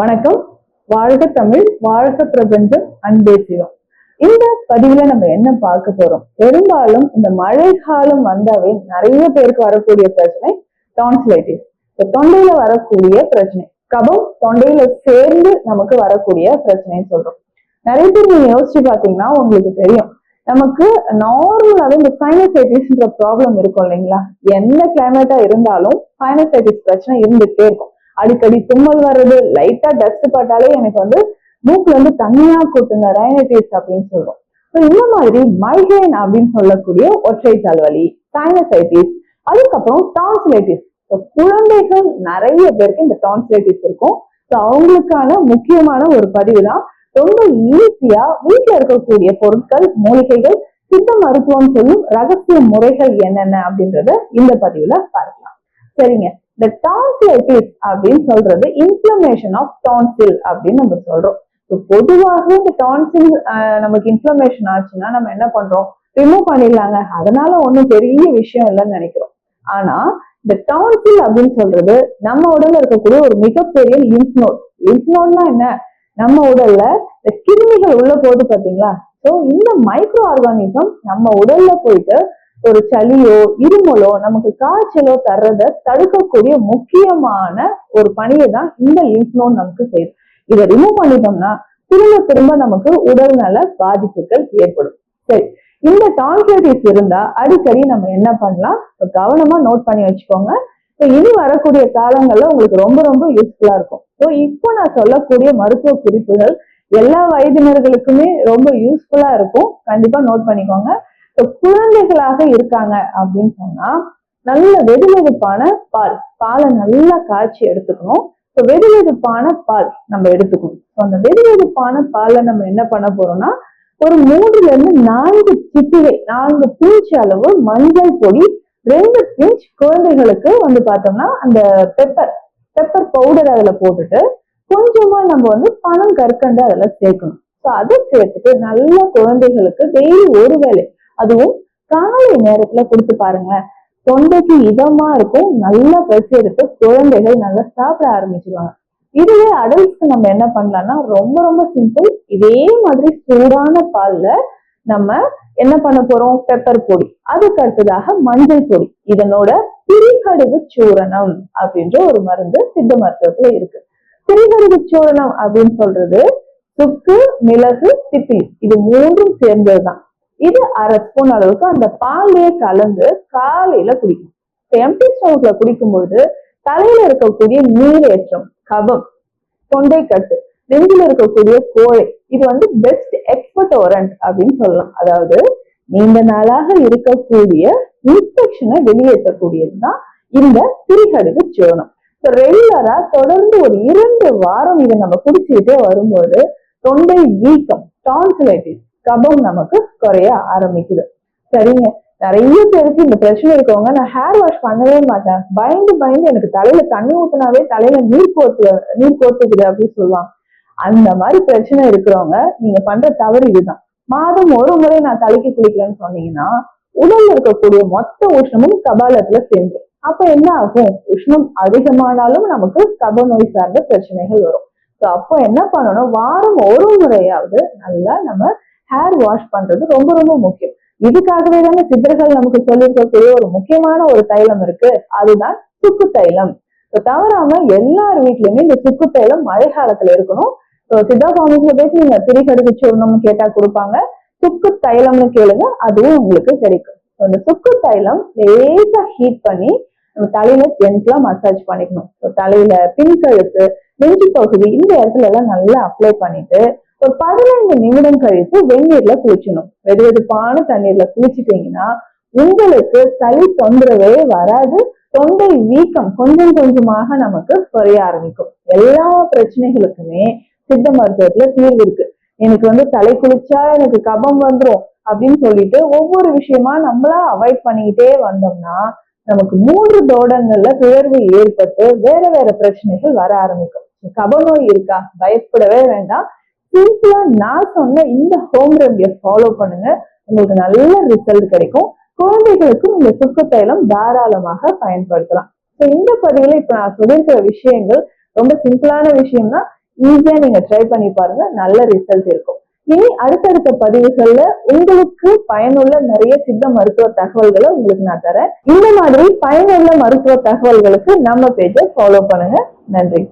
வணக்கம். வாழ்க தமிழ் வாழ்க பிரபஞ்சம் அன்பே சிவம். இந்த பதிவுல நம்ம என்ன பார்க்க போறோம்? பெரும்பாலும் இந்த மழை காலம் வந்தாவே நிறைய பேருக்கு வரக்கூடிய பிரச்சனை டான்சிலைட்டிஸ் இப்போ தொண்டையில வரக்கூடிய பிரச்சனை கபம் தொண்டையில சேர்ந்து நமக்கு வரக்கூடிய பிரச்சனைன்னு சொல்றோம். நிறைய பேர் நீங்க யோசிச்சு பாத்தீங்கன்னா உங்களுக்கு தெரியும். நமக்கு நார்மலாவே இந்த சைனசைட்டிஸ்ன்ற ப்ராப்ளம் இருக்கும் இல்லைங்களா? எந்த கிளைமேட்டா இருந்தாலும் சைனசைட்டிஸ் பிரச்சனை இருந்துகிட்டே இருக்கும். அடிக்கடி தும்மல் வர்றது லைட்டா டஸ்ட் பட்டாலே எனக்கு வந்து மூக்குல இருந்து தண்ணியா கூட்டுங்க ரைனடைஸ் அப்படின்னு சொல்றோம். ஸோ இந்த மாதிரி மைக்ரைன் அப்படின்னு சொல்லக்கூடிய ஒற்றை தலைவலி சைனசைட்டிஸ் அதுக்கப்புறம் டான்சிலைட்டிஸ் ஸோ குழந்தைகள் நிறைய பேருக்கு இந்த டான்சிலைட்டிஸ் இருக்கும். ஸோ அவங்களுக்கான முக்கியமான ஒரு பதிவு தான் ரொம்ப ஈஸியா வீட்டில் இருக்கக்கூடிய பொருட்கள் மூலிகைகள் சித்த மருத்துவம் சொல்லும் ரகசிய முறைகள் என்னென்ன அப்படின்றத இந்த பதிவுல பார்க்கலாம். சரிங்க. இந்த டான்சிலைட்டிஸ் அப்படின்னு சொல்றது இன்ஃபிளமேஷன் ஆஃப் டான்சில் அப்படின்னு நம்ம சொல்றோம். பொதுவாக இந்த டான்சில் நமக்கு இன்ஃபிளமேஷன் ஆச்சுன்னா நம்ம என்ன பண்றோம்? ரிமூவ் பண்ணிடலாங்க. அதனால ஒன்றும் பெரிய விஷயம் இல்லைன்னு நினைக்கிறோம். ஆனா இந்த டான்சில் அப்படின்னு சொல்றது நம்ம உடல்ல இருக்கக்கூடிய ஒரு மிகப்பெரிய லிம்ஃப் நோட் என்ன? நம்ம உடல்ல இந்த கிருமிகள் உள்ள போகுது பாத்தீங்களா? ஸோ இந்த மைக்ரோ ஆர்கானிசம் நம்ம உடல்ல போயிட்டு ஒரு சளியோ இருமலோ நமக்கு காய்ச்சலோ தர்றத தடுக்கக்கூடிய முக்கியமான ஒரு பணியை தான் இந்த லிம்ஃப் நோட் நமக்கு செய்யுது. இதை ரிமூவ் பண்ணிட்டோம்னா திரும்ப திரும்ப நமக்கு உடல் நல பாதிப்புகள் ஏற்படும். சரி இந்த டான்சிலைட்டிஸ் இருந்தா அடிக்கடி நம்ம என்ன பண்ணலாம்? கவனமா நோட் பண்ணி வச்சுக்கோங்க. ஸோ இனி வரக்கூடிய காலங்கள்ல உங்களுக்கு ரொம்ப ரொம்ப யூஸ்ஃபுல்லா இருக்கும். ஸோ இப்போ நான் சொல்லக்கூடிய மருத்துவ குறிப்புகள் எல்லா வயதினர்களுக்குமே ரொம்ப யூஸ்ஃபுல்லா இருக்கும். கண்டிப்பா நோட் பண்ணிக்கோங்க. குழந்தைகளாக இருக்காங்க அப்படின்னு சொன்னா நல்ல வெதுவெதுப்பான பால் பாலை நல்லா காய்ச்சி எடுத்துக்கணும். ஸோ வெதுவெதுப்பான பால் நம்ம எடுத்துக்கணும். ஸோ அந்த வெதுவெதுப்பான பாலை நம்ம என்ன பண்ண போறோம்னா ஒரு மூன்றுல இருந்து நான்கு சிட்டிகை நான்கு பிஞ்ச் அளவு மஞ்சள் பொடி ரெண்டு பிஞ்ச் குழந்தைகளுக்கு வந்து பார்த்தோம்னா அந்த பெப்பர் பெப்பர் பவுடர் அதுல போட்டுட்டு கொஞ்சமா நம்ம வந்து பணம் கற்கண்டு அதுல சேர்க்கணும். ஸோ அதை சேர்த்துட்டு நல்ல குழந்தைகளுக்கு டெய்லி ஒரு வேலை அதுவும் காலை நேரத்துல கொடுத்து பாருங்களேன். தொண்டைக்கு இதமா இருக்கும். நல்லா பசி எடுத்து குழந்தைகள் நல்லா சாப்பிட ஆரம்பிச்சிருவாங்க. இதுவே அடல்ட்ஸ்க்கு நம்ம என்ன பண்ணலாம்னா ரொம்ப ரொம்ப சிம்பிள் இதே மாதிரி சூடான பால்ல நம்ம என்ன பண்ண போறோம்? பெப்பர் பொடி. அதுக்கு அடுத்ததாக மஞ்சள் பொடி. இதனோட திரிகடுகு சூரணம் அப்படின்ற ஒரு மருந்து சித்த மருத்துவத்துல இருக்கு. திரிகடுகு சூரணம் அப்படின்னு சொல்றது சுக்கு மிளகு திப்பிலி. இது மூன்றும் சேர்ந்ததுதான். இது அரை ஸ்பூன் அளவுக்கு அந்த பாலே கலந்து காலையில குடிக்கும். எம்டி ஸ்டமக்ல குடிக்கும்போது தலையில இருக்கக்கூடிய நீரேற்றம் கபம் தொண்டை கட்டு நெஞ்சில் இருக்கக்கூடிய கோழை இது வந்து பெஸ்ட் எக்ஸ்பர்டோரண்ட் அப்படின்னு சொல்லலாம். அதாவது நீண்ட நாளாக இருக்கக்கூடிய இன்ஃபெக்ஷனை வெளியேற்றக்கூடியது தான் இந்த திரிகடுகு சோனம் ரெகுலரா தொடர்ந்து ஒரு இரண்டு வாரம் இதை நம்ம குடிச்சுக்கிட்டே வரும்போது தொண்டை வீக்கம் டான்சிலைட்டிஸ் கபம் நமக்கு குறைய ஆரம்பிக்குது. சரிங்க. நிறைய பேருக்கு இந்த பிரச்சனை இருக்கவங்க நான் ஹேர் வாஷ் பண்ணவே மாட்டேன். பயந்து பயந்து எனக்கு தலையில தண்ணி ஊத்துனாவே தலையில நீர் கோத்து நீர் கோத்துக்குது அப்படின்னு சொல்லுவாங்க. அந்த மாதிரி பிரச்சனை இருக்கிறவங்க நீங்க பண்ற தவறு இதுதான். மாதம் ஒரு முறை நான் தலைக்கு குளிக்கிறேன்னு சொன்னீங்கன்னா உடல்ல இருக்கக்கூடிய மொத்த உஷ்ணமும் கபாலத்துல சேர்ந்து. அப்ப என்ன ஆகும்? உஷ்ணம் அதிகமானாலும் நமக்கு கப நோய் சார்ந்த பிரச்சனைகள் வரும். ஸோ அப்போ என்ன பண்ணணும்? வாரம் ஒரு முறையாவது நல்லா நம்ம ஹேர் வாஷ் பண்றது ரொம்ப ரொம்ப முக்கியம். இதுக்காகவே தானே சித்தர்கள் நமக்கு சொல்லியிருக்கக்கூடிய ஒரு முக்கியமான ஒரு தைலம் இருக்கு. அதுதான் சுக்கு தைலம். தவறாம எல்லார் வீட்லயுமே இந்த சுக்கு தைலம் மழை காலத்துல இருக்கணும். சித்தா காமிஸ்ல போயிட்டு நீங்க திரிகடுக்கு சூர்ணம்னு கேட்டா கொடுப்பாங்க. சுக்கு தைலம்னு கேளுங்க அதுவும் உங்களுக்கு கிடைக்கும். இந்த சுக்கு தைலம் லேசா ஹீட் பண்ணி நம்ம தலையில ஜென்ட்லா மசாஜ் பண்ணிக்கணும். தலையில பின்கழுத்து நெஞ்சு பகுதி இந்த இடத்துல எல்லாம் நல்லா அப்ளை பண்ணிட்டு ஒரு பதினைந்து நிமிடம் கழித்து வெந்நீர்ல குளிச்சணும் வெது வெதுப்பான தண்ணீர்ல குளிச்சுட்டீங்கன்னா உங்களுக்கு சளி தொந்தரவே வராது. தொண்டை வீக்கம் கொஞ்சம் கொஞ்சமாக நமக்கு குறைய ஆரம்பிக்கும். எல்லா பிரச்சனைகளுக்குமே சித்த மருத்துவத்துல தீர்வு இருக்கு. எனக்கு வந்து தலை குளிச்சா எனக்கு கபம் வந்துடும் அப்படின்னு சொல்லிட்டு ஒவ்வொரு விஷயமா நம்மளா அவாய்ட் பண்ணிக்கிட்டே வந்தோம்னா நமக்கு மூன்று தோடங்கள்ல தேர்வு ஏற்பட்டு வேற வேற பிரச்சனைகள் வர ஆரம்பிக்கும். கப நோய் இருக்கா? பயப்படவே வேண்டாம். சிம்பிளா நான் சொன்ன இந்த ஹோம் ரெமடியை ஃபாலோ பண்ணுங்க. உங்களுக்கு நல்ல ரிசல்ட் கிடைக்கும். குழந்தைகளுக்கும் இந்த சுக்கு தைலம் தாராளமாக பயன்படுத்தலாம். ஸோ இந்த பதிவுல இப்ப நான் சொல்லியிருக்கிற விஷயங்கள் ரொம்ப சிம்பிளான விஷயம்னா ஈஸியாக ஈஸியா நீங்க ட்ரை பண்ணி பாருங்க. நல்ல ரிசல்ட் இருக்கும். இனி அடுத்தடுத்த பதிவுகள்ல உங்களுக்கு பயனுள்ள நிறைய சித்த மருத்துவ தகவல்களை உங்களுக்கு நான் தரேன். இந்த மாதிரி பயனுள்ள மருத்துவ தகவல்களுக்கு நம்ம பேஜை ஃபாலோ பண்ணுங்க. நன்றி.